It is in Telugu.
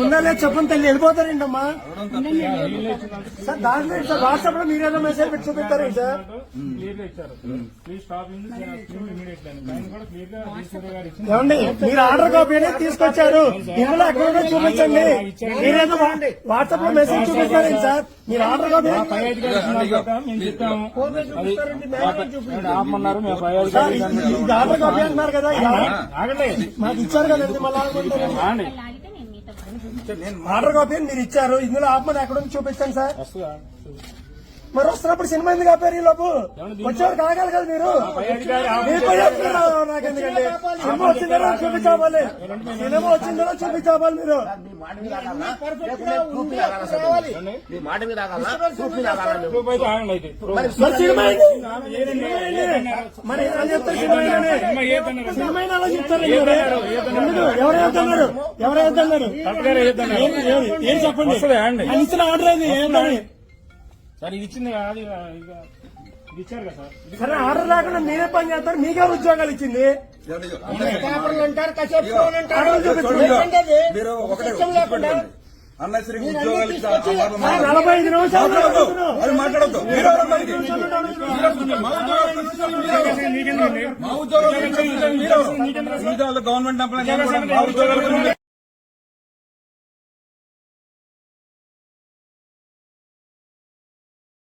ఉందా లేదు చెప్పండి తల్లి వెళ్ళిపోతారండి అమ్మా సార్ దాంట్లో సార్? వాట్సాప్లో మీరు ఏదో మెసేజ్ పెట్టి చూపిస్తారండి సార్? ఏమండి మీరు ఆర్డర్ కాపీ అనేది తీసుకొచ్చారు. ఇందులో ఎక్కడ చూపించండి. మీరేదో వాట్సాప్లో మెసేజ్ చూపిస్తారండి సార్? మీరు ఆర్డర్ కాపీ ఇది- ఆర్డర్ కాపీ అంటున్నారు కదా మాకు ఇచ్చారు కదండి మళ్ళీ నేను. ఆర్డర్ కాపీ మీరు ఇచ్చారు. ఇందులో ఆపమని ఎక్కడ ఉంది చూపించండి సార్. మరి వస్తున్నప్పుడు సినిమా ఎందుకు ఆపారు ఈ లోపు? వచ్చేవారు కాగాలి కదా మీరు? పై అధికారి మీ పై చెప్తున్నారు నాకు ఎందుకండి సినిమా వచ్చిందో చూపించాలి. సినిమా వచ్చిందో చూపించాలి మీరు? సినిమా? సినిమా? మరి ఎలా చెప్తారు సినిమా చెప్తారు మీరు. ఎవరు ఏదన్నారు? ఎవరు ఏదన్నారు? ఏం- చెప్పండి? ఆయన ఇచ్చిన ఆర్డర్ అది ఏంటని సార్ ఇది ఇచ్చింది కదా సార్. ఆర్డర్ లేకుండా మీరే పని చేస్తారు మీకే ఉద్యోగాలు ఇచ్చింది? ఆర్డర్ చూపించండి. మీరు ఒకటే గుర్తుపెట్టుకోండి. అన్నశ్రీ ఉద్యోగాలు నలభై ఐదు నిమిషాలు. అది మాట్లాడొద్దు? మా ఉద్యోగాలు గవర్నమెంట్